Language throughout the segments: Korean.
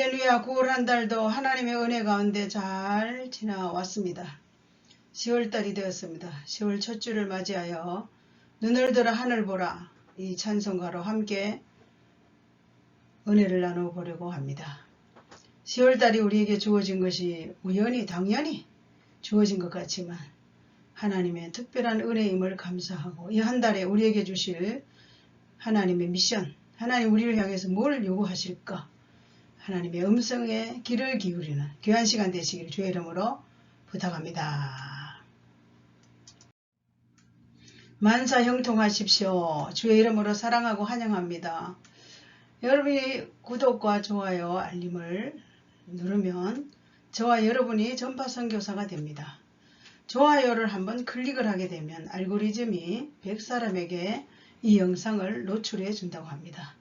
할렐루야 9월 한 달도 하나님의 은혜 가운데 잘 지나왔습니다. 10월달이 되었습니다. 10월 첫 주를 맞이하여 눈을 들어 하늘 보라 이 찬송가로 함께 은혜를 나눠보려고 합니다. 10월달이 우리에게 주어진 것이 우연히 당연히 주어진 것 같지만 하나님의 특별한 은혜임을 감사하고 이 한 달에 우리에게 주실 하나님의 미션 하나님 우리를 향해서 뭘 요구하실까 하나님의 음성에 귀를 기울이는 귀한 시간 되시기를 주의 이름으로 부탁합니다. 만사 형통하십시오. 주의 이름으로 사랑하고 환영합니다. 여러분이 구독과 좋아요, 알림을 누르면 저와 여러분이 전파 선교사가 됩니다. 좋아요를 한번 클릭을 하게 되면 알고리즘이 100사람에게 이 영상을 노출해 준다고 합니다.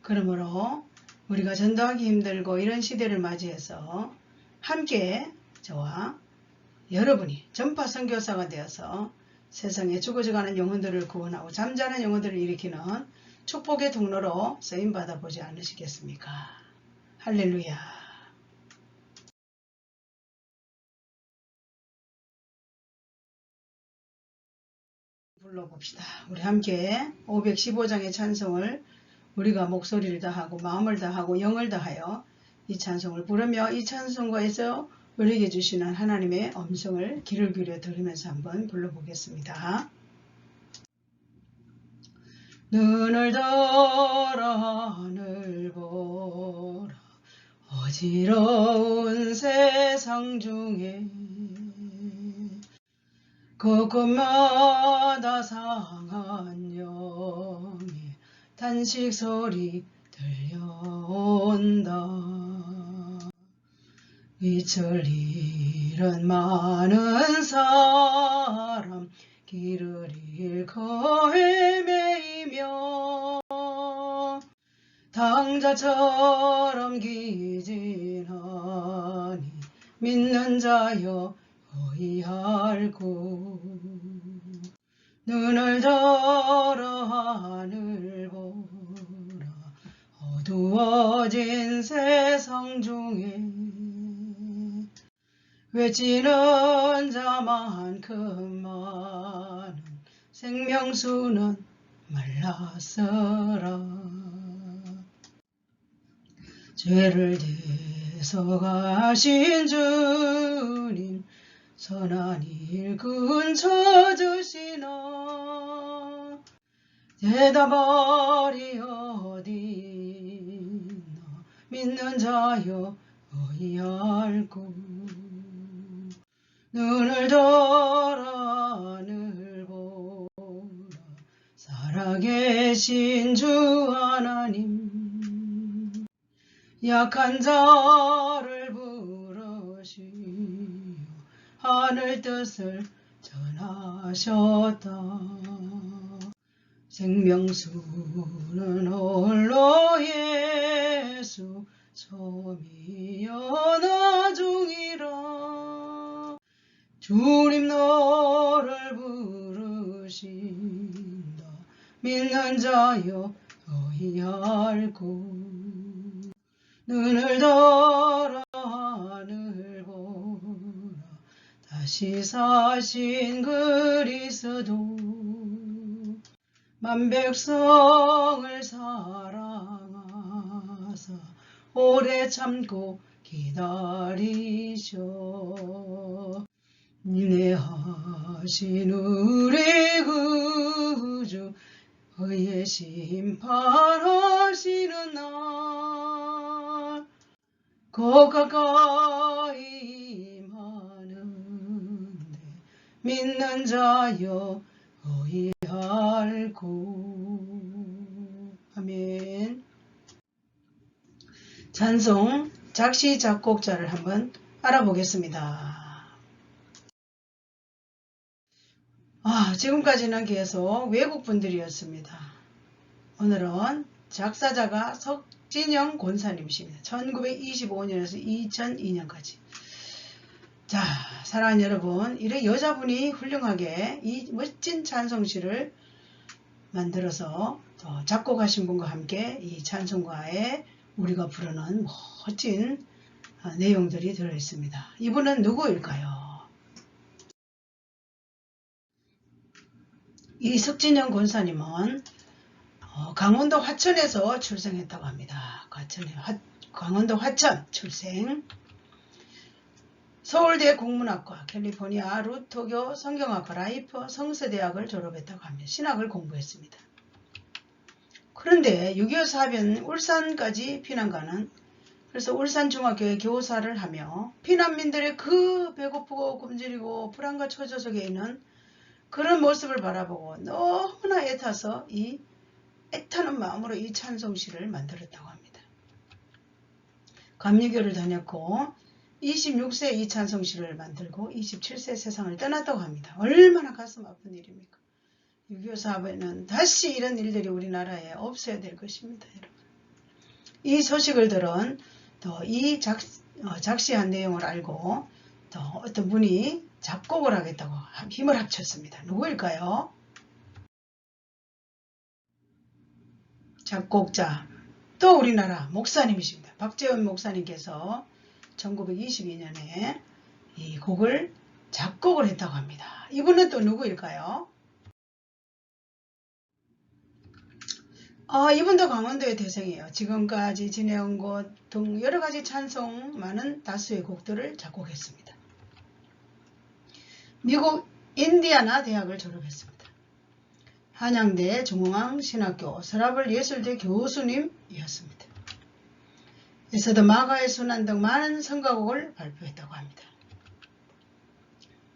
그러므로 우리가 전도하기 힘들고 이런 시대를 맞이해서 함께 저와 여러분이 전파 선교사가 되어서 세상에 죽어져가는 영혼들을 구원하고 잠자는 영혼들을 일으키는 축복의 통로로 쓰임받아 보지 않으시겠습니까? 할렐루야. 불러봅시다. 우리 함께 515장의 찬송을 우리가 목소리를 다하고 마음을 다하고 영을 다하여 이 찬송을 부르며 이 찬송가에서 우리에게 주시는 하나님의 음성을 귀를 기울여 들으면서 한번 불러보겠습니다. 눈을 들어 하늘 보라 어지러운 세상 중에 상한 영의 단식 소리 들려온다. 이철 잃은 많은 사람 길을 잃고 헤매이며 당자처럼 기진하니 믿는 자여 어이할고 눈을 들어 하늘 보라. 어두워진 세상 중에 외치는 자만큼 많은 생명수는 말랐어라. 죄를 대서 가신 주님 선한 일꾼 쳐주시나 대답하리 어디나 믿는 자여 어이할고. 눈을 들어 하늘 보라. 살아계신 주 하나님. 약한 자를 하늘 뜻을 전하셨다. 생명수는 홀로 예수 처음이여 나중이라 주님 너를 부르신다 믿는 자여 어이할고 눈을 들어 다시 사신 그리스도 만백성을 사랑하사 오래 참고 기다리셔. 인내하신 우리 구주 의의 심판하시는 날, 곧 가까 믿는 자여 어이할고 아멘. 찬송 작시 작곡자를 한번 알아보겠습니다. 아, 지금까지는 계속 외국 분들이었습니다. 오늘은 작사자가 석진영 권사님이십니다. 1925년에서 2002년까지. 자, 사랑하는 여러분, 이래 여자분이 훌륭하게 이 멋진 찬송시를 만들어서 또 작곡하신 분과 함께 이 찬송가에 우리가 부르는 멋진 아, 내용들이 들어있습니다. 이분은 누구일까요? 이 석진영 권사님은 어, 강원도 화천에서 출생했다고 합니다. 화천에, 화- 강원도 화천 출생. 서울대 국문학과, 캘리포니아 루토교 성경학과 라이프 성서대학을 졸업했다고 합니다. 신학을 공부했습니다. 그런데 6.25 사변 울산까지 피난가는 그래서 울산중학교에 교사를 하며 피난민들의 그 배고프고 굶주리고 불안과 처저 속에 있는 그런 모습을 바라보고 너무나 애타서 이 애타는 마음으로 이 찬송시를 만들었다고 합니다. 감리교를 다녔고 26세 이 찬송시를 만들고 27세 세상을 떠났다고 합니다. 얼마나 가슴 아픈 일입니까? 6.25 사업에는 다시 이런 일들이 우리나라에 없어야 될 것입니다. 여러분. 이 소식을 들은 또 이 작시한 내용을 알고 또 어떤 분이 작곡을 하겠다고 힘을 합쳤습니다. 누구일까요? 작곡자 또 우리나라 목사님이십니다. 박재원 목사님께서 1922년에 이 곡을 작곡을 했다고 합니다. 이분은 또 누구일까요? 아, 이분도 강원도의 대생이에요. 지금까지 지내온 곳등 여러 가지 찬송 많은 다수의 곡들을 작곡했습니다. 미국 인디아나 대학을 졸업했습니다. 한양대 중앙 신학교 서라벌 예술대 교수님이었습니다. 에서도 마가의 순환 등 많은 성가곡을 발표했다고 합니다.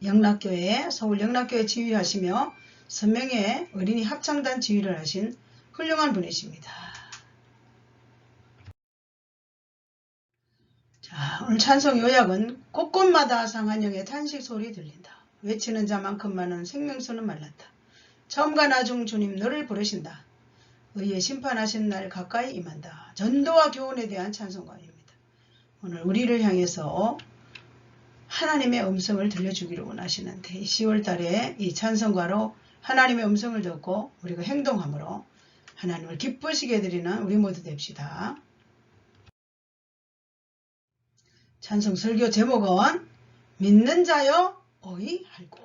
영락교회 서울 영락교회 지휘하시며 선명의 어린이 합창단 지휘를 하신 훌륭한 분이십니다. 자, 오늘 찬송 요약은 곳곳마다 상한영의 탄식 소리 들린다. 외치는 자만큼만은 생명수는 말랐다. 처음과 나중 주님 너를 부르신다. 의의 심판하신 날 가까이 임한다. 전도와 교훈에 대한 찬송가입니다. 오늘 우리를 향해서 하나님의 음성을 들려주기를 원하시는데 10월 달에 이 찬송가로 하나님의 음성을 듣고 우리가 행동함으로 하나님을 기쁘시게 드리는 우리 모두 됩시다. 찬송 설교 제목은 믿는 자여 어이할고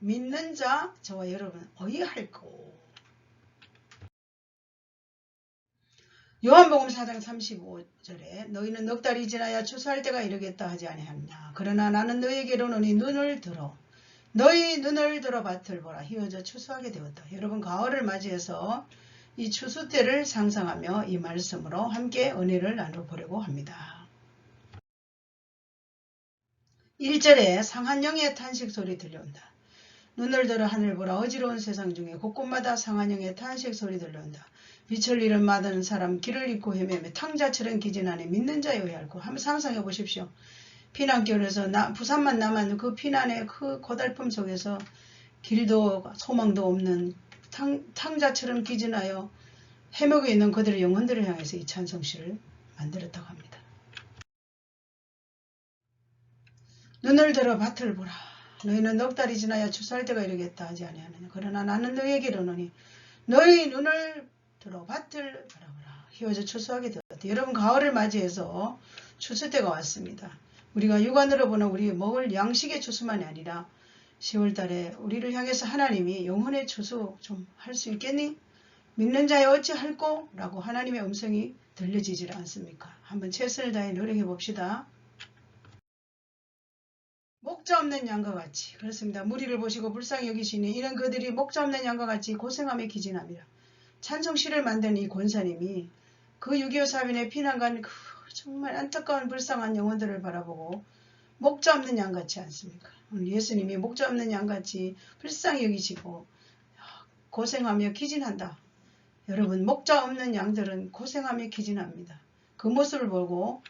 믿는 자 저와 여러분 어이할고 요한복음 4장 35절에 너희는 넉 달이 지나야 추수할 때가 이르겠다 하지 아니하느냐 그러나 나는 너희에게로는 눈을 들어 너희 눈을 들어 밭을 보라 희어져 추수하게 되었다 여러분 가을을 맞이해서 이 추수 때를 상상하며 이 말씀으로 함께 은혜를 나눠보려고 합니다. 1절에 상한 영의 탄식 소리 들려온다. 눈을 들어 하늘 보라 어지러운 세상 중에 곳곳마다 상한 영의 탄식 소리 들려온다. 빛을 잃은 마다는 사람 길을 잃고 헤매며 탕자처럼 기진하니 믿는 자에 의할고 한번 상상해 보십시오. 피난길에서 나, 부산만 남았는 그 피난의 그 고달픔 속에서 길도 소망도 없는 탕, 탕자처럼 기진하여 헤매고 있는 그들의 영혼들을 향해서 이 찬송시를 만들었다고 합니다. 눈을 들어 밭을 보라. 너희는 넉 달이 지나야 추수할 때가 이르겠다 하지 아니하느냐. 그러나 나는 너희에게 이르노니 너희 눈을 들어 밭을 바라보라. 희어져 추수하게 되었다. 여러분 가을을 맞이해서 추수 때가 왔습니다. 우리가 육안으로 보는 우리 먹을 양식의 추수만이 아니라 10월 달에 우리를 향해서 하나님이 영혼의 추수 좀 할 수 있겠니? 믿는 자여 어찌 할꼬? 라고 하나님의 음성이 들려지질 않습니까? 한번 최선을 다해 노력해 봅시다. 목자 없는 양과 같이 그렇습니다. 무리를 보시고 불쌍히 여기시니 이런 그들이 목자 없는 양과 같이 고생함에 기진합니다. 찬송시를 만든 이 권사님이 그 6.25 사변에 피난간 그 정말 안타까운 불쌍한 영혼들을 바라보고 목자 없는 양 같지 않습니까? 예수님이 목자 없는 양 같이 불쌍히 여기시고 고생하며 기진한다. 여러분 목자 없는 양들은 고생하며 기진합니다. 그 모습을 보고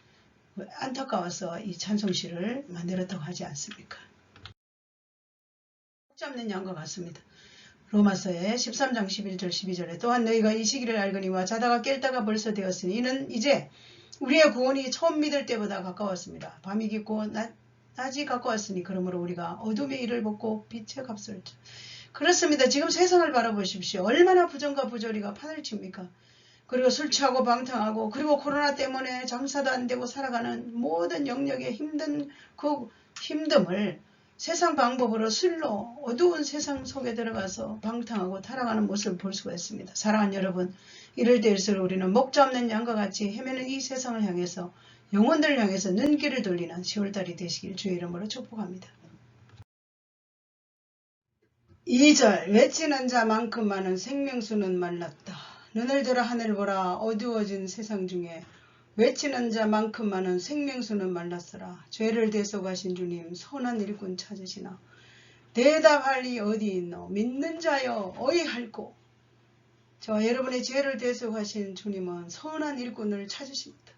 안타까워서 이 찬송시를 만들었다고 하지 않습니까? 없는 양과 같습니다. 로마서의 13장 11절 12절에 또한 너희가 이 시기를 알거니와 자다가 깰다가 벌써 되었으니 이는 이제 우리의 구원이 처음 믿을 때보다 가까웠습니다. 밤이 깊고 낮, 낮이 가까웠으니 그러므로 우리가 어둠의 일을 벗고 빛의 값을 그렇습니다. 지금 세상을 바라보십시오. 얼마나 부정과 부조리가 판을 칩니까? 그리고 술 취하고 방탕하고 그리고 코로나 때문에 장사도 안 되고 살아가는 모든 영역의 힘든 그 힘듦을 세상 방법으로 술로 어두운 세상 속에 들어가서 방탕하고 타락하는 모습을 볼 수가 있습니다. 사랑하는 여러분, 이럴 때일수록 우리는 목자 없는 양과 같이 헤매는 이 세상을 향해서 영혼들을 향해서 눈길을 돌리는 10월달이 되시길 주의 이름으로 축복합니다. 2절 외치는 자만큼만은 생명수는 말랐다. 눈을 들어 하늘 보라 어두워진 세상 중에 외치는 자만큼만은 생명수는 말랐으라. 죄를 대속하신 주님 선한 일꾼 찾으시나. 대답할 이 어디 있노. 믿는 자여 어이할꼬. 저와 여러분의 죄를 대속하신 주님은 선한 일꾼을 찾으십니다.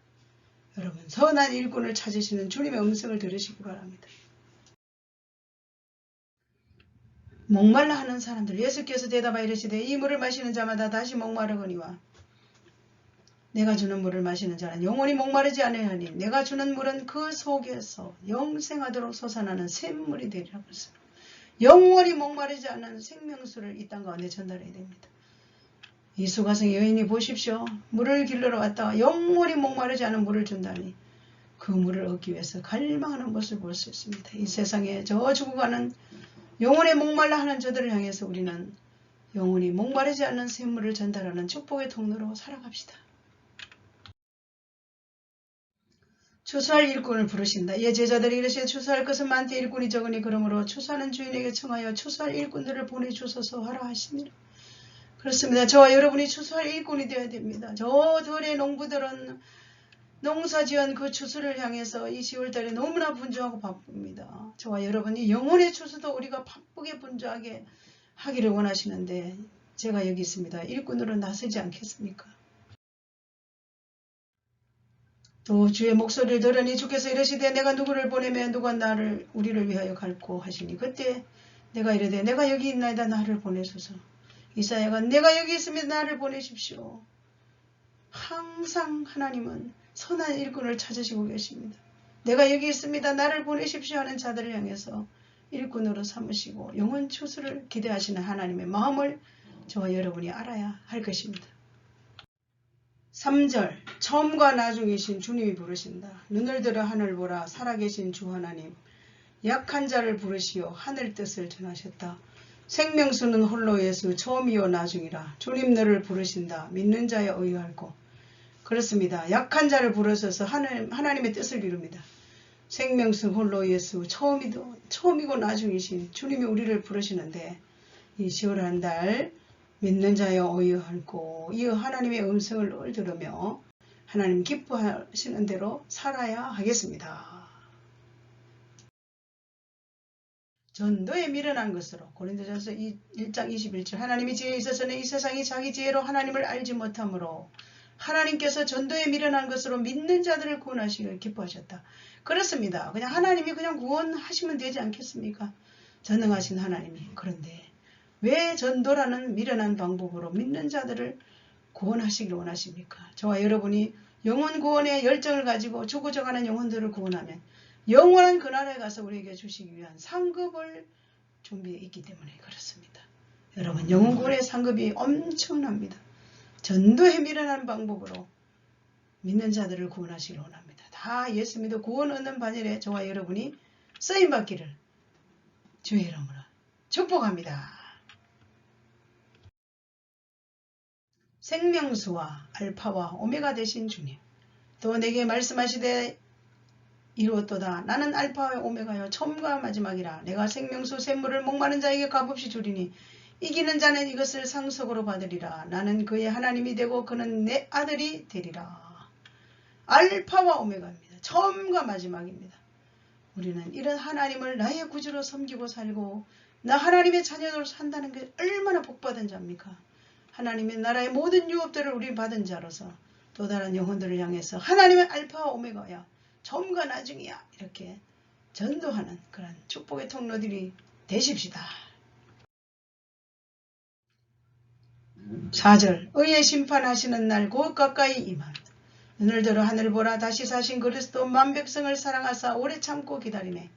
여러분 선한 일꾼을 찾으시는 주님의 음성을 들으시기 바랍니다. 목말라 하는 사람들 예수께서 대답하여 이르시되 이 물을 마시는 자마다 다시 목마르거니와 내가 주는 물을 마시는 자는 영원히 목마르지 아니하니 내가 주는 물은 그 속에서 영생하도록 솟아나는 샘물이 되리라고 했습니다. 영원히 목마르지 않은 생명수를 이 땅 가운데 전달해야 됩니다. 이수가성 여인이 보십시오. 물을 길러러 왔다가 영원히 목마르지 않은 물을 준다니 그 물을 얻기 위해서 갈망하는 것을 볼 수 있습니다. 이 세상에 저 죽어가는 영혼의 목말라 하는 저들을 향해서 우리는 영혼이 목마르지 않는 샘물을 전달하는 축복의 통로로 살아갑시다. 추수할 일꾼을 부르신다. 예 제자들이 이르시되 추수할 것은 많되 일꾼이 적으니 그러므로 추수하는 주인에게 청하여 추수할 일꾼들을 보내주소서 하라 하시니라. 그렇습니다. 저와 여러분이 추수할 일꾼이 되어야 됩니다. 저 들의 농부들은 농사지은 그 추수를 향해서 이 10월달에 너무나 분주하고 바쁩니다. 저와 여러분이 영혼의 추수도 우리가 바쁘게 분주하게 하기를 원하시는데 제가 여기 있습니다. 일꾼으로 나서지 않겠습니까? 또 주의 목소리를 들으니 주께서 이러시되 내가 누구를 보내면 누가 나를 우리를 위하여 갈고 하시니 그때 내가 이르되 내가 여기 있나이다 나를 보내소서 이사야가 내가 여기 있으면 나를 보내십시오. 항상 하나님은 선한 일꾼을 찾으시고 계십니다. 내가 여기 있습니다. 나를 보내십시오 하는 자들을 향해서 일꾼으로 삼으시고 영원 추수를 기대하시는 하나님의 마음을 저와 여러분이 알아야 할 것입니다. 3절 처음과 나중이신 주님이 부르신다. 눈을 들어 하늘 보라 살아계신 주 하나님 약한 자를 부르시어 하늘 뜻을 전하셨다. 생명수는 홀로 예수 처음이요 나중이라 주님 너를 부르신다. 믿는 자여 의할고 그렇습니다. 약한 자를 부르셔서 하늘, 하나님의 뜻을 이룹니다. 생명수 홀로 예수 처음이도 처음이고 나중이신 주님이 우리를 부르시는데 이 10월 한 달 믿는 자여 어이할고 이 하나님의 음성을 늘 들으며 하나님 기뻐하시는 대로 살아야 하겠습니다. 전도에 미련한 것으로 고린도전서 1장 21절 하나님이 지혜에 있어서는 이 세상이 자기 지혜로 하나님을 알지 못하므로 하나님께서 전도에 미련한 것으로 믿는 자들을 구원하시길 기뻐하셨다. 그렇습니다. 그냥 하나님이 그냥 구원하시면 되지 않겠습니까? 전능하신 하나님이. 그런데 왜 전도라는 미련한 방법으로 믿는 자들을 구원하시길 원하십니까? 저와 여러분이 영혼 구원의 열정을 가지고 죽어져가는 영혼들을 구원하면 영원한 그날에 가서 우리에게 주시기 위한 상급을 준비해 있기 때문에 그렇습니다. 여러분 영혼 구원의 상급이 엄청납니다. 전도에 미련한 방법으로 믿는 자들을 구원하시길 원합니다. 다 예수 믿어 구원 얻는 반열에 저와 여러분이 쓰임받기를 주의 이름으로 축복합니다. 생명수와 알파와 오메가 되신 주님 또 내게 말씀하시되 이루었도다 나는 알파와 오메가여 처음과 마지막이라 내가 생명수 샘물을 목마른 자에게 값없이 주리니 이기는 자는 이것을 상속으로 받으리라. 나는 그의 하나님이 되고 그는 내 아들이 되리라. 알파와 오메가입니다. 처음과 마지막입니다. 우리는 이런 하나님을 나의 구주로 섬기고 살고 나 하나님의 자녀로 산다는 게 얼마나 복받은 자입니까? 하나님의 나라의 모든 유업들을 우리 받은 자로서 또 다른 영혼들을 향해서 하나님의 알파와 오메가야 처음과 나중이야 이렇게 전도하는 그런 축복의 통로들이 되십시다. 4절 의의 심판하시는 날 곧 가까이 임함 들어 하늘 보라 다시 사신 그리스도 만백성을 사랑하사 오래 참고 기다리네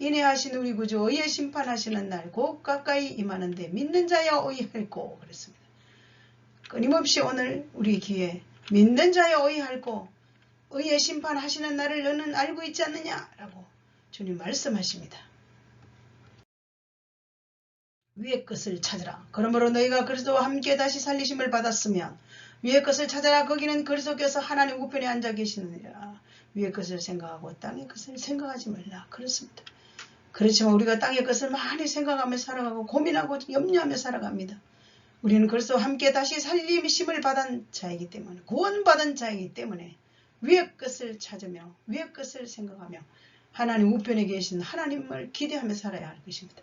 인내하신 우리 구주 의의 심판하시는 날 곧 가까이 임하는데 믿는 자여 의할고 그랬습니다. 끊임없이 오늘 우리 귀에 믿는 자여 의할고 의의 심판하시는 날을 너는 알고 있지 않느냐라고 주님 말씀하십니다. 위의 것을 찾으라. 그러므로 너희가 그리스도와 함께 다시 살리심을 받았으면 위의 것을 찾아라. 거기는 그리스도께서 하나님 우편에 앉아 계시느니라. 위의 것을 생각하고 땅의 것을 생각하지 말라. 그렇습니다. 그렇지만 우리가 땅의 것을 많이 생각하며 살아가고 고민하고 염려하며 살아갑니다. 우리는 그리스도와 함께 다시 살림심을 받은 자이기 때문에 구원받은 자이기 때문에 위의 것을 찾으며 위의 것을 생각하며 하나님 우편에 계신 하나님을 기대하며 살아야 할 것입니다.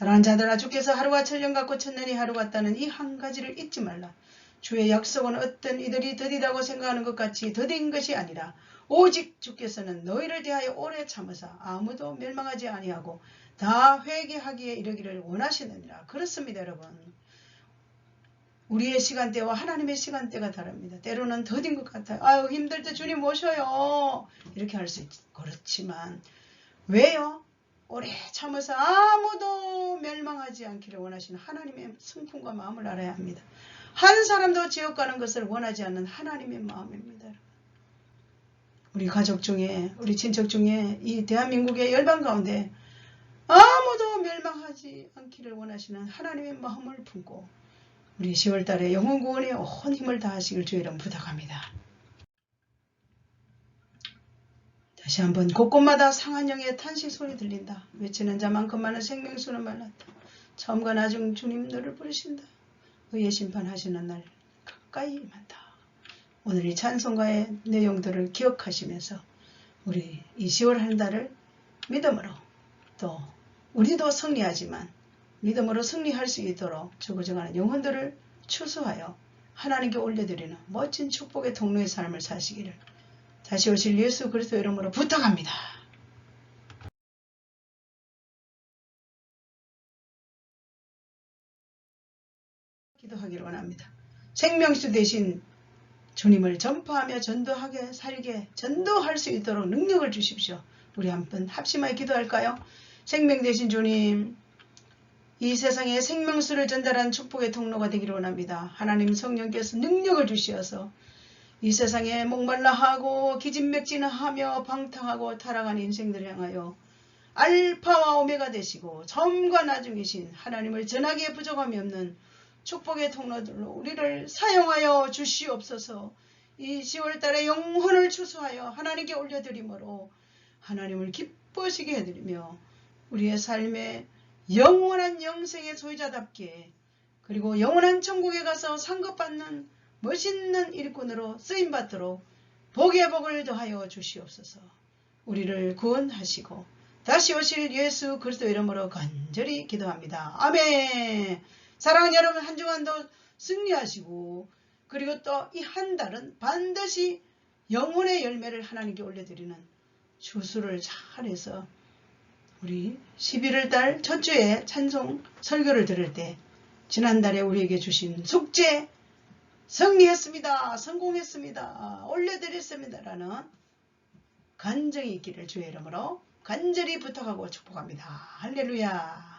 사랑하는 자들아 주께서 하루가 천년 같고 천년이 하루 같다는 이 한 가지를 잊지 말라. 주의 약속은 어떤 이들이 더디다고 생각하는 것 같이 더딘 것이 아니라 오직 주께서는 너희를 대하여 오래 참으사 아무도 멸망하지 아니하고 다 회개하기에 이르기를 원하시느니라. 그렇습니다 여러분. 우리의 시간대와 하나님의 시간대가 다릅니다. 때로는 더딘 것 같아요. 아유 힘들 때 주님 오셔요. 이렇게 할 수 있. 그렇지만 왜요? 오래 참아서 아무도 멸망하지 않기를 원하시는 하나님의 성품과 마음을 알아야 합니다. 한 사람도 지옥 가는 것을 원하지 않는 하나님의 마음입니다. 우리 가족 중에 우리 친척 중에 이 대한민국의 열방 가운데 아무도 멸망하지 않기를 원하시는 하나님의 마음을 품고 우리 10월 달에 영혼 구원에 온 힘을 다하시길 주의 이름 부탁합니다. 다시 한번 곳곳마다 상한 영의 탄식 소리 들린다. 외치는 자만큼만은 생명수는 말랐다. 처음과 나중 주님 너를 부르신다. 의의 심판하시는 날 가까이 만다. 오늘 이 찬송가의 내용들을 기억하시면서 우리 이 10월 한 달을 믿음으로 또 우리도 승리하지만 믿음으로 승리할 수 있도록 죽어져가는 영혼들을 추수하여 하나님께 올려드리는 멋진 축복의 통로의 삶을 사시기를 다시 오실 예수 그리스도 이름으로 부탁합니다. 기도하기를 원합니다. 생명수 대신 주님을 전파하며 전도하게 살게 전도할 수 있도록 능력을 주십시오. 우리 한번 합심하여 기도할까요? 생명 대신 주님 이 세상에 생명수를 전달한 축복의 통로가 되기를 원합니다. 하나님 성령께서 능력을 주시어서 이 세상에 목말라 하고 기진맥진하며 방탕하고 타락한 인생들을 향하여 알파와 오메가 되시고 처음과 나중이신 하나님을 전하기에 부족함이 없는 축복의 통로들로 우리를 사용하여 주시옵소서. 이 10월달에 영혼을 추수하여 하나님께 올려드림으로 하나님을 기뻐시게 해드리며 우리의 삶에 영원한 영생의 소유자답게 그리고 영원한 천국에 가서 상급받는 멋있는 일꾼으로 쓰임받도록 복의 복을 더하여 주시옵소서. 우리를 구원하시고 다시 오실 예수 그리스도 이름으로 간절히 기도합니다. 아멘. 사랑하는 여러분 한 주간도 승리하시고 그리고 또 이 한 달은 반드시 영혼의 열매를 하나님께 올려드리는 주수를 잘해서 우리 11월 달 첫 주에 찬송 설교를 들을 때 지난달에 우리에게 주신 숙제 승리했습니다. 성공했습니다. 올려드렸습니다. 라는 간정이 있기를 주의 이름으로 간절히 부탁하고 축복합니다. 할렐루야.